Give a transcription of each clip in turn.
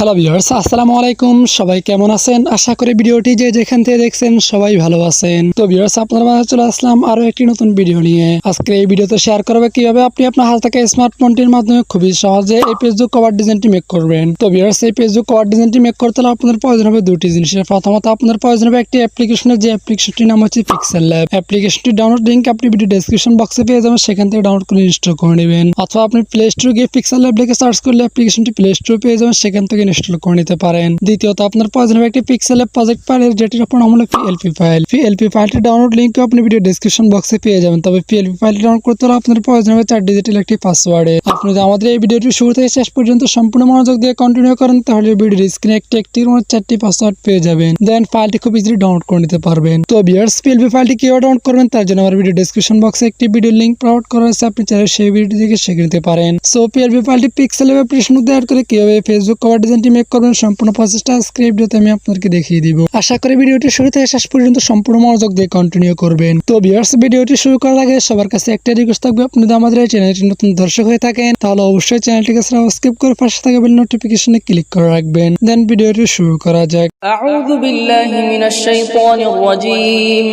Hello viewers আসসালামু আলাইকুম। সবাই কেমন আছেন? আশা করি ভিডিওটি যে যেখান থেকে দেখছেন সবাই ভালো আছেন। তো ভিউয়ার্স আপনার মাঝে চলে আসলাম আরও একটি নতুন ভিডিও নিয়ে। আজকে এই ভিডিওতে শেয়ার করবে কীভাবে আপনি আপনার হাত থেকে স্মার্টফোনটির মাধ্যমে খুবই সহজে এই ফেসবুক কভার ডিজাইনটি মেক করবেন। তো ভিউয়ার্স এই ফেসবুক কভার ডিজাইনটি মেক করতে হলে আপনাদের প্রয়োজন হবে দুটি জিনিসের। প্রথমত আপনাদের প্রয়োজন হবে একটি অ্যাপ্লিকেশনের যে অ্যাপ্লিকেশনটির নাম হচ্ছে পিক্সেল ল্যাব অ্যাপ্লিকেশনটি ডাউনলোড লিঙ্ক আপনি ভিডিও ডেসক্রিপশন বক্সে পেয়ে যাবেন, সেখান থেকে ডাউনলোড করে ইনস্টল করে নেবেন। অথবা আপনি প্লে স্টোর গিয়ে পিক্সেল ল্যাব লিখে সার্চ করলে অ্যাপ্লিকেশনটি প্লে স্টোর পেয়ে যাবেন, সেখান থেকে ইনস্টল করে নিতে পারেন দ্বিতীয়ত আপনার প্রয়োজন হবে একটি পিক্সেল ল্যাব প্রজেক্ট ফাইল যেটির আপনার হলো পিএলপি ফাইল পিএলপি ফাইলটি ডাউনলোড লিঙ্ক আপনি ভিডিও ডেসক্রিপশন বক্সে পেয়ে যাবেন তবে পিএলপি ফাইলটি ডাউনলোড করতে হলে আপনার প্রয়োজন হবে চার ডিজিটাল একটি পাসওয়ার্ডে আপনি যদি আমাদের এই ভিডিওটি শুরু থেকে শেষ পর্যন্ত সম্পূর্ণ মনোযোগ দিয়ে কন্টিনিউ করেন, তাহলে ভিডিওর স্ক্রিনে একটি একটি চারটি পাসওয়ার্ড পেয়ে যাবেন। দেন ফাইলটি খুব ইজিলি ডাউনলোড করে নিতে পারবেন। তো বিয়ার্স পিএলপি ফাইলটি কীভাবে ডাউনলোড করবেন, তার জন্য আমার ভিডিও ডেসক্রিপশন বক্সে একটি ভিডিও লিঙ্ক প্রোভাইড করা আছে আপনি চাইলে সেই ভিডিওটি দেখে শিখে নিতে পারেন। সো পিএলপি ফাইলটি পিক্সেল অ্যাপ্লিকেশন মধ্যে অ্যাড করে কীভাবে ফেসবুক কভার কন্টেন্টটি মেক করবেন সম্পূর্ণ প্রচেষ্টা স্ক্রিপ্ট আমি আপনাদেরকে দেখিয়ে দিব। আশা করি ভিডিওটি শুরু থেকে শেষ পর্যন্ত সম্পূর্ণ মনোযোগ দিয়ে কন্টিনিউ করবেন। তো ভিউয়ার্স ভিডিওটি শুরু করার আগে সবার কাছে একটা রিকোয়েস্ট থাকবে আপনি যদি আমাদের এই চ্যানেলটি নতুন দর্শক হয়ে থাকেন তাহলে অবশ্যই চ্যানেলটিকে সাবস্ক্রাইব করে পাশে থাকা বেল নোটিফিকেশনে ক্লিক করে রাখবেন। দেন ভিডিওটি শুরু করা যাক। আউযু বিল্লাহি মিনাশ শাইতানির রাজিম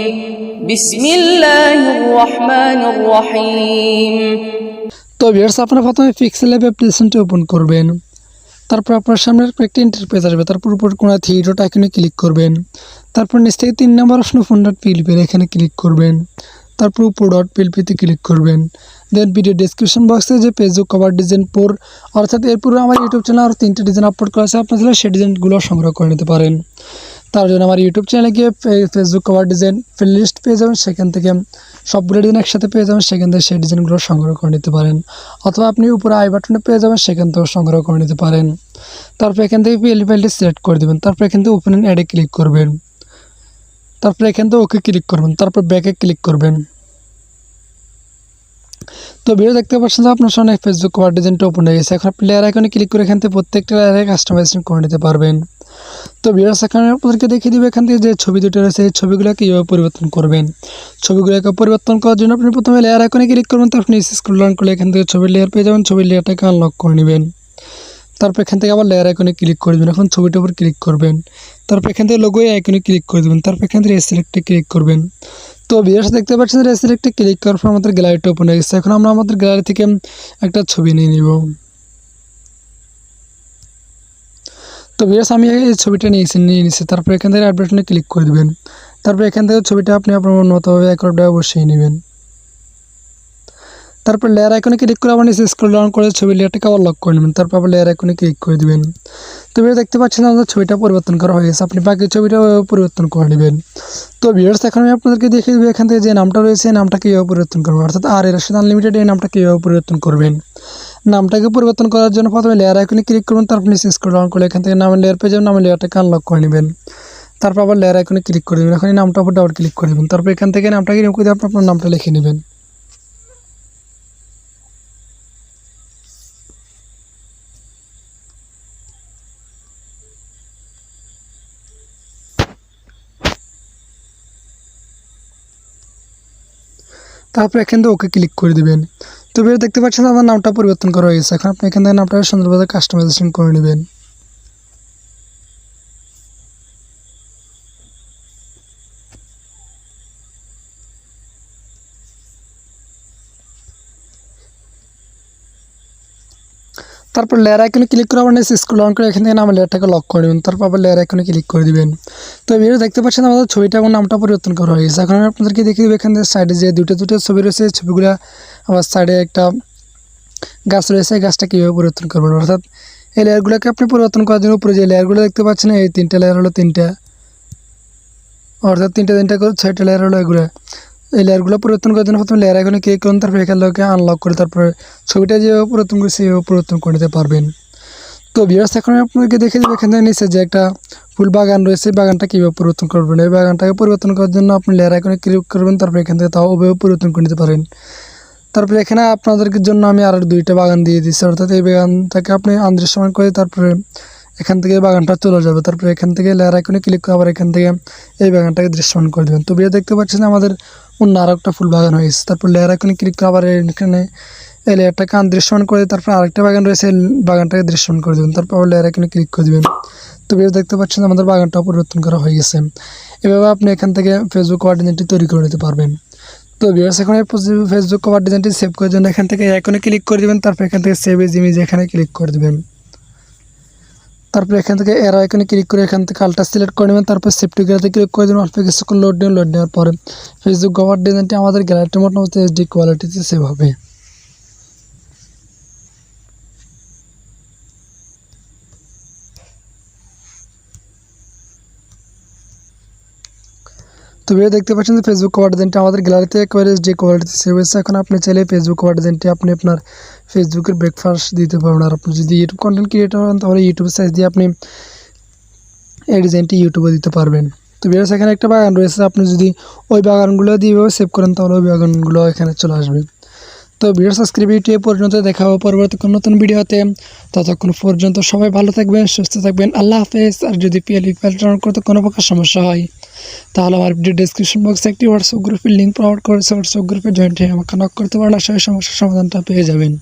بسم الله الرحمن الرحيم তো ভিউয়ার্স আপনারা প্রথমে পিক্সেল অ্যাপ অ্যাপ্লিকেশনটি ওপেন করবেন। তারপর আপনার সামনে কয়েকটি ইন্টারপেজ আসবে। তারপর উপর কোনো থ্রি ডট আইকনে ক্লিক করবেন। তারপর নিচ থেকে তিন নম্বর অপশন ফোন ডট পিএলপির এখানে ক্লিক করবেন। তারপর উপর ডট পিএলপিতে ক্লিক করবেন। দেন ভিডিও ডিসক্রিপশন বক্সে যে পেজও কভার ডিজাইন পোর অর্থাৎ এরপরে আমার ইউটিউব চ্যানেল আরও তিনটে ডিজাইন আপলোড করা আছে, আপনার সেই ডিজাইনগুলো সংগ্রহ করে নিতে পারেন। তার জন্য আমার ইউটিউব চ্যানেলে গিয়ে ফেসবুক কভার ডিজাইন লিস্ট পেয়ে যাবেন। সেখান থেকে সবগুলো ডিজাইন একসাথে পেয়ে যাবেন। সেখান থেকে সেই ডিজাইনগুলো সংগ্রহ করে নিতে পারেন। অথবা আপনি উপরে আই বাটনে পেয়ে যাবেন, সেখান থেকেও সংগ্রহ করে নিতে পারেন। তারপর এখান থেকে পিএল ফাইলটি সিলেক্ট করে দেবেন। তারপর এখান থেকে ওপেন অ্যাডে ক্লিক করবেন। তারপর এখান থেকে ওকে ক্লিক করবেন। তারপর ব্যাকে ক্লিক করবেন। তো ভিডিও দেখতে পাচ্ছেন যে আপনার সামনে ফেসবুক কভার ডিজাইনটা ওপেন হয়ে গেছে। এখন আপনি লেয়ার আইকনে ক্লিক করে এখান থেকে প্রত্যেকটা লেয়ারে কাস্টমাইজেশন করে নিতে পারবেন। তো ভিডিওস এখানে আপনাদেরকে দেখিয়ে দিবে এখান থেকে যে ছবি দুটো রয়েছে, এই ছবিগুলো কীভাবে পরিবর্তন করবেন। ছবিগুলোকে পরিবর্তন করার জন্য আপনি প্রথমে লেয়ার আইকনে ক্লিক করবেন, তারপর নিচে স্ক্রল ডাউন করলে এখান থেকে ছবির লেয়ার পেয়ে যাবেন, ছবির লেয়ারটাকে আনলক করে নেবেন। তারপর এখান থেকে আবার লেয়ার আইকনে ক্লিক করে দেবেন, এখন ছবিটার উপর ক্লিক করবেন। তারপর এখান থেকে লোগো আইকনে ক্লিক করে দেবেন, তারপর এখান থেকে সিলেক্টে ক্লিক করবেন। তো ভিডিওস দেখতে পাচ্ছেন যে সিলেক্টে ক্লিক করার পর আমাদের গ্যালারিটা ওপেন হয়ে গেছে। এখন আমরা আমাদের গ্যালারি থেকে একটা ছবি নিয়ে নিব। তো ভিডিওস আমি এই ছবিটা নিয়েছি নিয়ে নিয়েছি তারপর এখান থেকে অ্যাড বাটনে ক্লিক করে দেবেন। তারপর এখান থেকে ছবিটা আপনি আপনার মতোভাবে একরভাবে বসিয়ে নেবেন। তারপর লেয়ার আইকনে ক্লিক করে নিচে স্ক্রল ডাউন করে ছবি লেয়ারটাকে আবার লক করে নেবেন। তারপর আবার লেয়ার আইকনে ক্লিক করে দিবেন। তো ভিডিও দেখতে পাচ্ছেন আমাদের ছবিটা পরিবর্তন করা হয়ে গেছে। আপনি বাকি ছবিটা পরিবর্তন করে নেবেন। তো ভিউয়ার্স, এখন আমি আপনাদেরকে দেখিয়ে দেবো এখান থেকে যে নামটা রয়েছে নামটা কীভাবে পরিবর্তন করবেন? অর্থাৎ আর এর সাথে আনলিমিটেড এই নামটা কীভাবে পরিবর্তন করবেন? নামটাকে পরিবর্তন করার জন্য প্রথমে লেয়ার আইকনে ক্লিক করবেন তারপর নিচে স্ক্রল ডাউন করলে এখান থেকে নামের লেয়ার পেয়ে যাবেন, নামের লেয়ারটাকে আনলক করে নেবেন। তারপর আবার লেয়ার আইকনে ক্লিক করে দেবেন এখন এই নামটা উপর ডাবল ক্লিক করে দেবেন তারপর এখান থেকে নামটাকে রিমুভ করে দিয়ে আপনি আপনার নামটা লিখে নেবেন। তারপর এখান থেকে ওকে ক্লিক করে দিবেন। তো ভিডিও দেখতে পাচ্ছেন আমার নামটা পরিবর্তন করা হয়েছে এখন আপনি এখান থেকে নামটা সুন্দরভাবে কাস্টমাইজেশন করে নেবেন। তারপর লেয়ার আইকনে ক্লিক করে আবার নিচে স্ক্রল ডাউন করে এখান থেকে নাম লেয়ারটাকে লক করে নেবেন। তারপর আবার লেয়ার আইকনে ক্লিক করে দিবেন। তো ভিডিও দেখতে পাচ্ছেন আমাদের ছবিটা এবং নামটা পরিবর্তন করা হয়েছে এখন আমি আপনাদেরকে দেখিয়ে দেবো এখান সাইডে যে দুটো দুটো ছবি রয়েছে ছবিগুলো আবার সাইডে একটা গাছ রয়েছে গাছটা কীভাবে পরিবর্তন করবেন অর্থাৎ এই লেয়ারগুলোকে আপনি পরিবর্তন করার জন্য উপরে যে লেয়ারগুলো দেখতে পাচ্ছেন, এই তিনটা লেয়ার হলো তিনটা। অর্থাৎ তিনটা তিনটা করে ছয়টা লেয়ার হলো এগুলো। এই লেয়ারগুলো পরিবর্তন করার জন্য প্রথমে লেয়ার এখানে ক্লিক করুন, তারপরে এখান আনলক করে তারপরে ছবিটা যেভাবে পরিবর্তন করে সেভাবে পরিবর্তন করে নিতে পারবেন। তো বিয়ার্স এখন আপনাকে দেখে দেবো এখান থেকে নিচে যে একটা ফুল বাগান রয়েছে বাগানটা কীভাবে পরিবর্তন করবেন? এই বাগানটাকে পরিবর্তন করার জন্য আপনি লেয়ার এখানে ক্লিক করবেন, তারপরে এখান থেকে তাও ওভাবে পরিবর্তন করে নিতে পারেন। তারপরে এখানে আপনাদের জন্য আমি আরও দুইটা বাগান দিয়ে দিচ্ছি অর্থাৎ এই বাগানটাকে আপনি আন্দৃশ্যমান করে তারপরে এখান থেকে বাগানটা চলে যাবে। তারপরে এখান থেকে লেয়ার আইকনে ক্লিক করে আবার এখান থেকে এই বাগানটাকে দৃশ্যমান করে দেবেন। তো বিয়ে দেখতে পাচ্ছেন আমাদের অন্য আরও একটা ফুল বাগান হয়েছে তারপর লেয়ার আইকনে ক্লিক করে আবার এখানে এই লেয়ারটাকে আনদৃশ্যমান করে তারপর আরেকটা বাগান রয়েছে বাগানটাকে দৃশ্যমান করে দেবেন। তারপর আবার লেয়ার এখানে ক্লিক করে দেবেন। তো ভিডিও দেখতে পাচ্ছেন আমাদের বাগানটা পরিবর্তন করা হয়ে গেছে। এভাবে আপনি এখান থেকে ফেসবুক কভার তৈরি করে নিতে পারবেন। তো ভিউয়ার্স এখন ফেসবুক কভার ডিজাইনটি সেভ করার জন্য এখান থেকে এখনই ক্লিক করে দেবেন, তারপর এখান থেকে সেভ এজ ইমেজ এখানে ক্লিক করে দেবেন। তারপর এখান থেকে এর আইকনে ক্লিক করে এখান থেকে আলটা সিলেক্ট করে নেবেন, তারপর সেফটি গ্যালারিতে ক্লিক করে দেবেন, অল্প কিছুক্ষণ লোড নেবেন লোড নেওয়ার পরে। ফেসবুক কভার ডিজাইনটি আমাদের গ্যালারিটির মোটামুটি এইচডি কোয়ালিটিতে সেভ হবে। তো ভিডিও দেখতে পাচ্ছেন যে ফেসবুক কভার ডিজাইনটা আমাদের গ্যালারিতে একেবারে যে কোয়ালিটিতে সেভ হয়েছে, এখন আপনি চাইলে ফেসবুক কভার ডিজাইনটি আপনি আপনার ফেসবুকের ব্রেকফাস্ট দিতে পারবেন। আর আপনি যদি ইউটিউব কন্টেন্ট ক্রিয়েটর হন, তাহলে ইউটিউব সাইজ দিয়ে আপনি এই ডিজাইনটি ইউটিউবে দিতে পারবেন। তো বিয়ার্স এখানে একটা বাগান রয়েছে। আপনি যদি ওই বাগানগুলো দিয়ে সেভ করেন, তাহলে ওই বাগানগুলো এখানে চলে আসবে। তো ভিডিও সাবস্ক্রাইব এ পর্যন্ত দেখা হবে পরবর্তী কোনো নতুন ভিডিওতে। ততক্ষণ পর্যন্ত সবাই ভালো থাকবেন, সুস্থ থাকবেন। আল্লাহ হাফেজ। আর যদি ফাইল ডাউনলোড করতে কোনো প্রকার সমস্যা হয়, তাহলে আমার ভিডিও ডিসক্রিপশন বক্সে একটি হোয়াটসঅ্যাপ গ্রুপের লিঙ্ক প্রোভাইড করেছে। হোয়াটসঅ্যাপ গ্রুপে জয়েন্ট হয়ে আমাকে নক করতে পারলে করি সমস্যার সমাধানটা পেয়ে যাবেন।